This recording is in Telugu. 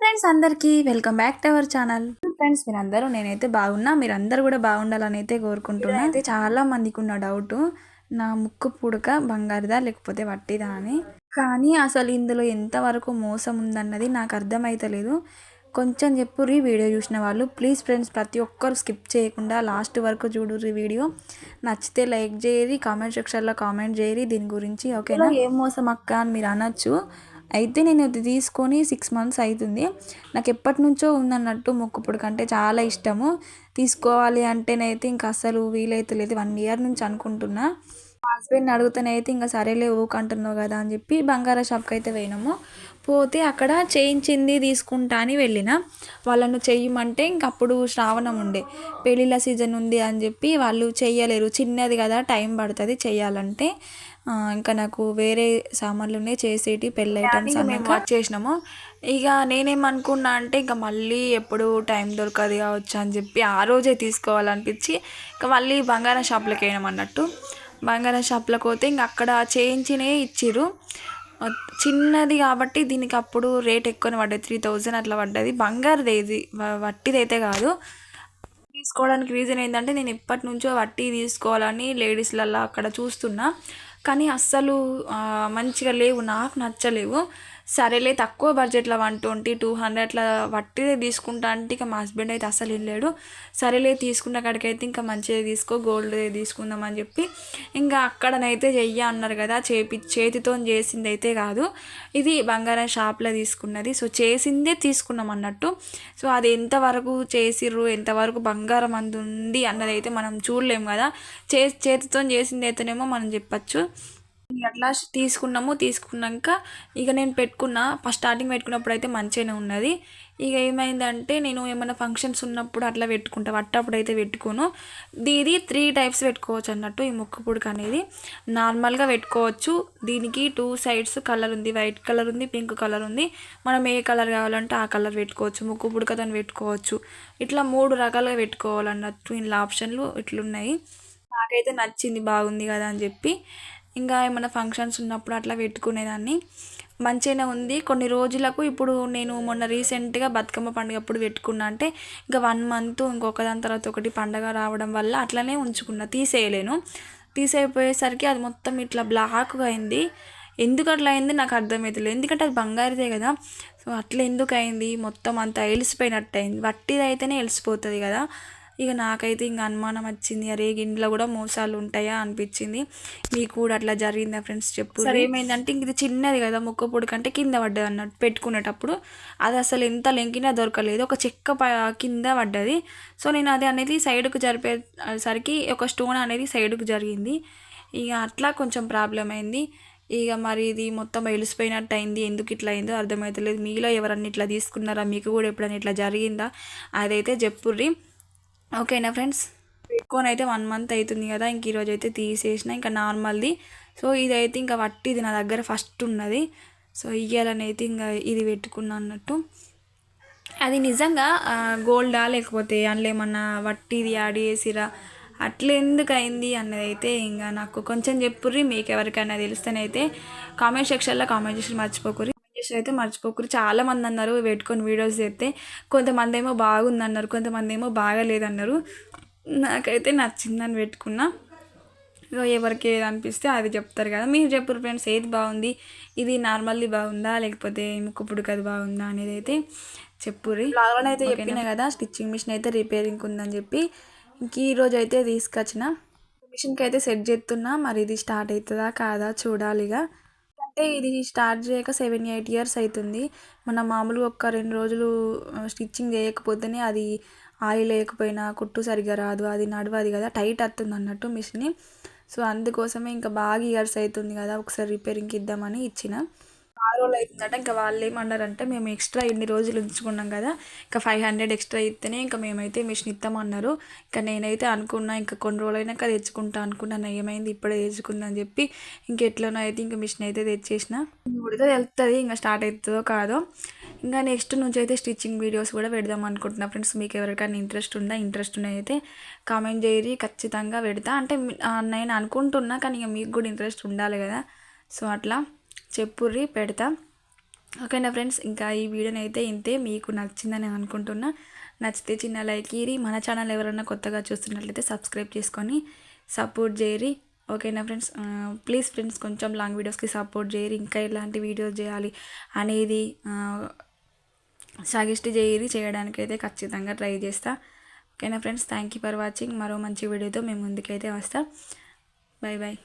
ఫ్రెండ్స్ అందరికీ welcome back to our channel. Friends మీరందరూ నేనైతే బాగున్నా మీరందరూ కూడా బాగుండాలని అయితే కోరుకుంటున్నా. అయితే చాలా మందికి ఉన్న డౌట్ నా ముక్కు పుడక బంగారుదా లేకపోతే వట్టిదా అని. కానీ అసలు ఇందులో ఎంతవరకు మోసం ఉందన్నది నాకు అర్థమైతలేదు. కొంచెం చెప్పుర్రి వీడియో చూసిన వాళ్ళు ప్లీజ్ ఫ్రెండ్స్ ప్రతి ఒక్కరు స్కిప్ చేయకుండా లాస్ట్ వరకు చూడుర్రి వీడియో. నచ్చితే లైక్ చేయరి కామెంట్ సెక్షన్లో కామెంట్ చేయరి దీని గురించి ఓకేనా? ఏం మోసం అక్క అని మీరు అనొచ్చు. అయితే నేను ఇది తీసుకొని సిక్స్ మంత్స్ అవుతుంది నాకు ఎప్పటి నుంచో ఉందన్నట్టు మొక్కుపుడు కంటే చాలా ఇష్టము. తీసుకోవాలి అంటేనైతే ఇంకా వీలైతే వీలైతలేదు. వన్ ఇయర్ నుంచి అనుకుంటున్నా. హస్బెండ్ని అడుగుతానైతే ఇంకా సరేలే ఊకంటున్నావు కదా అని చెప్పి బంగారా షాప్కి అయితే పోయినాము. పోతే అక్కడ చేయించింది తీసుకుంటా అని వెళ్ళిన. వాళ్ళను చెయ్యమంటే ఇంక అప్పుడు శ్రావణం ఉండే. పెళ్ళిళ్ళ సీజన్ ఉంది అని చెప్పి వాళ్ళు చెయ్యలేరు. చిన్నది కదా టైం పడుతుంది చెయ్యాలంటే. ఆ, ఇంకా నాకు వేరే సామాన్లు ఉన్నాయి చేసేటి పెళ్ళి ఐటమ్స్ అన్నీ కట్ చేసినాము. ఇక నేనేమనుకున్నా అంటే ఇంకా మళ్ళీ ఎప్పుడు టైం దొరకదు కావచ్చు అని చెప్పి ఆ రోజే తీసుకోవాలనిపించి ఇంకా మళ్ళీ బంగారం షాప్లోకి వెళ్ళాం అన్నట్టు. బంగారం షాప్లోకి పోతే ఇంక అక్కడ చేయించినే ఇచ్చిర్రు. చిన్నది కాబట్టి దీనికి అప్పుడు రేట్ ఎక్కువనే పడ్డది త్రీ థౌజండ్ అట్లా పడ్డది. బంగారుది ఇది వ- వట్టిదైతే కాదు. తీసుకోవడానికి రీజన్ ఏంటంటే నేను ఎప్పటి నుంచో వట్టి తీసుకోవాలని లేడీస్లల్లో అక్కడ చూస్తున్నా. కానీ అస్సలు మంచిగా లేవు నాకు నచ్చలేవు. సరేలే తక్కువ బడ్జెట్లో వన్ ట్వంటీ టూ హండ్రెడ్ల వట్టిదే తీసుకుంటా అంటే ఇక మా హస్బెండ్ అయితే అసలు వెళ్ళాడు. సరేలే తీసుకున్న కాడికైతే ఇంకా మంచిదే తీసుకో గోల్డ్ తీసుకుందాం అని చెప్పి ఇంకా అక్కడనైతే చెయ్య అన్నారు కదా చేపి చేతితో చేసింది అయితే కాదు. ఇది బంగారం షాప్లో తీసుకున్నది. సో చేసిందే తీసుకున్నాం అన్నట్టు. సో అది ఎంతవరకు చేసిర్రు ఎంతవరకు బంగారం అందు ఉంది అన్నది అయితే మనం చూడలేము కదా. చే చేతితో చేసింది అయితేనేమో మనం చెప్పచ్చు. అట్లా తీసుకున్నాము తీసుకున్నాక ఇక నేను పెట్టుకున్నా ఫస్ట్ స్టార్టింగ్ పెట్టుకున్నప్పుడు అయితే మంచిగానే ఉన్నది. ఇక ఏమైందంటే నేను ఏమైనా ఫంక్షన్స్ ఉన్నప్పుడు అట్లా పెట్టుకుంటా అట్టప్పుడు అయితే పెట్టుకోను. దీది త్రీ టైప్స్ పెట్టుకోవచ్చు అన్నట్టు ఈ ముక్కు పుడక అనేది. నార్మల్గా పెట్టుకోవచ్చు. దీనికి టూ సైడ్స్ కలర్ ఉంది. వైట్ కలర్ ఉంది పింక్ కలర్ ఉంది. మనం ఏ కలర్ కావాలంటే ఆ కలర్ పెట్టుకోవచ్చు. ముక్కు పుడకతో పెట్టుకోవచ్చు. ఇట్లా మూడు రకాలుగా పెట్టుకోవాలన్నట్టు ఇందులో ఆప్షన్లు ఇట్లున్నాయి. నాకైతే నచ్చింది బాగుంది కదా అని చెప్పి. ఇంకా ఏమైనా ఫంక్షన్స్ ఉన్నప్పుడు అట్లా పెట్టుకునేదాన్ని. మంచిగానే ఉంది. కొన్ని రోజులకు ఇప్పుడు నేను మొన్న రీసెంట్గా బతుకమ్మ పండుగ అప్పుడు పెట్టుకున్నా. అంటే ఇంకా వన్ మంత్ ఇంకొక దాని తర్వాత ఒకటి పండగ రావడం వల్ల అట్లనే ఉంచుకున్నా. తీసేయలేను. తీసేయపోయేసరికి అది మొత్తం ఇట్లా బ్లాక్గా అయింది. ఎందుకు అట్లా అయింది నాకు అర్థమవుతుంది ఎందుకంటే అది బంగారుదే కదా. సో అట్లా ఎందుకు అయింది? మొత్తం అంతా ఎలిసిపోయినట్టు అయింది వట్టిది అయితేనే ఎలిసిపోతుంది కదా. ఇక నాకైతే ఇంకా అనుమానం వచ్చింది. అరే ఇంట్లో కూడా మోసాలు ఉంటాయా అనిపించింది. మీకు కూడా అట్లా జరిగిందా ఫ్రెండ్స్ చెప్పు. ఏమైందంటే ఇంక ఇది చిన్నది కదా ముక్క పొడి కంటే కింద పడ్డది అన్నట్టు పెట్టుకునేటప్పుడు. అది అసలు ఎంత లెంకినా దొరకలేదు. ఒక చెక్క కింద పడ్డది. సో నేను అది అనేది సైడ్కు జరిపేసరికి ఒక స్టోన్ అనేది సైడ్కు జరిగింది. ఇక అట్లా కొంచెం ప్రాబ్లం అయింది. ఇక మరి ఇది మొత్తం వెలిసిపోయినట్టు అయింది. ఎందుకు ఇట్లా అయిందో అర్థమవుతలేదు మీలో ఎవరన్నా ఇట్లా తీసుకున్నారా? మీకు కూడా ఎప్పుడైనా ఇట్లా జరిగిందా? అదైతే చెప్పుర్రి. ఓకేనా ఫ్రెండ్స్? పెట్టుకొని అయితే వన్ మంత్ అవుతుంది కదా ఇంక ఈరోజు అయితే తీసేసిన ఇంకా నార్మల్ది. సో ఇదైతే ఇంకా వట్టిది నా దగ్గర ఫస్ట్ ఉన్నది. సో ఇయ్యాలని అయితే ఇంకా ఇది పెట్టుకున్నా అన్నట్టు. అది నిజంగా ఆ, గోల్డా లేకపోతే అందులో ఏమన్నా వట్టిది యాడ్ చేసిరా? అట్లా ఎందుకు అయింది అన్నది అయితే ఇంకా నాకు కొంచెం చెప్పుర్రి మీకు ఎవరికైనా తెలిస్తేనైతే కామెంట్ సెక్షన్లో కామెంట్ చేసి మర్చిపోకుర్రి. చేసి అయితే మర్చిపోకుర్రి చాలా మంది అన్నారు పెట్టుకొని వీడియోస్ చేస్తే కొంతమంది ఏమో బాగుంది అన్నారు కొంతమంది ఏమో బాగలేదన్నారు. నాకైతే నచ్చిందని పెట్టుకున్నా. ఎవరికి ఏది అనిపిస్తే అది చెప్తారు కదా. మీరు చెప్పరు ఫ్రెండ్స్ ఏది బాగుంది? ఇది నార్మల్లీ బాగుందా? లేకపోతే ముక్కుపుడు అది బాగుందా? అనేది అయితే చెప్పుర్రి. లాగానే అయితే చెప్పిన కదా స్టిచ్చింగ్ మిషన్ అయితే రిపేరింగ్ ఉందని చెప్పి ఇంక ఈ రోజు అయితే తీసుకొచ్చిన. మిషన్కి అయితే సెట్ చేస్తున్నా. మరి ఇది స్టార్ట్ అవుతుందా? కాదా? చూడాలిగా. అంటే ఇది స్టార్ట్ చేయక సెవెన్ ఎయిట్ ఇయర్స్ అవుతుంది మన మామూలుగా ఒక రెండు రోజులు స్టిచ్చింగ్ చేయకపోతేనే అది ఆయిల్ లేకపోయినా కుట్టు సరిగ్గా రాదు అది నడవది కదా టైట్ వస్తుంది అన్నట్టు మిషన్. సో అందుకోసమే ఇంకా బాగా ఇయర్స్ అవుతుంది కదా ఒకసారి రిపేరింగ్కి ఇద్దామని ఇచ్చిన. ఆ రోజులు అవుతుందట. ఇంకా వాళ్ళు ఏమన్నారంటే మేము ఎక్స్ట్రా ఎన్ని రోజులు ఉంచుకున్నాం కదా ఇంకా ఫైవ్ హండ్రెడ్ ఎక్స్ట్రా ఇస్తేనే ఇంకా మేమైతే మిషన్ ఇస్తామన్నారు. ఇంకా నేనైతే అనుకున్నా ఇంకా కొన్ని రోజులు అయినాక తెచ్చుకుంటా అనుకున్నాను. ఏమైంది? ఇప్పుడే తెచ్చుకున్నా అని చెప్పి ఇంకెట్లనో అయితే ఇంకా మిషన్ అయితే తెచ్చేసిన. ఉడితే వెళ్తుంది ఇంకా స్టార్ట్ అవుతుందో కాదో. ఇంకా నెక్స్ట్ నుంచి అయితే స్టిచ్చింగ్ వీడియోస్ కూడా పెడదాం అనుకుంటున్నా ఫ్రెండ్స్. మీకు ఎవరికైనా ఇంట్రెస్ట్ ఉందా? ఇంట్రెస్ట్ అయితే కామెంట్ చేయరి ఖచ్చితంగా పెడతా. అంటే నేను అనుకుంటున్నా కానీ ఇక మీకు కూడా ఇంట్రెస్ట్ ఉండాలి కదా. సో అట్లా. చెప్పుర్రి పెడతా. ఓకేనా ఫ్రెండ్స్? ఇంకా ఈ వీడియోని అయితే ఇంతే. మీకు నచ్చిందని అనుకుంటున్నా. నచ్చితే చిన్న లైక్ ఇరి మన ఛానల్ ఎవరైనా కొత్తగా చూస్తున్నట్లయితే సబ్స్క్రైబ్ చేసుకొని సపోర్ట్ చేయరి ఓకేనా ఫ్రెండ్స్? ప్లీజ్ ఫ్రెండ్స్ కొంచెం లాంగ్ వీడియోస్కి సపోర్ట్ చేయరు ఇంకా ఎలాంటి వీడియోస్ చేయాలి అనేది సజెస్ట్ చేయరి చేయడానికైతే ఖచ్చితంగా ట్రై చేస్తా. ఓకేనా friends? Thank you for watching మరో మంచి వీడియోతో మేము ముందుకైతే వస్తా. Bye bye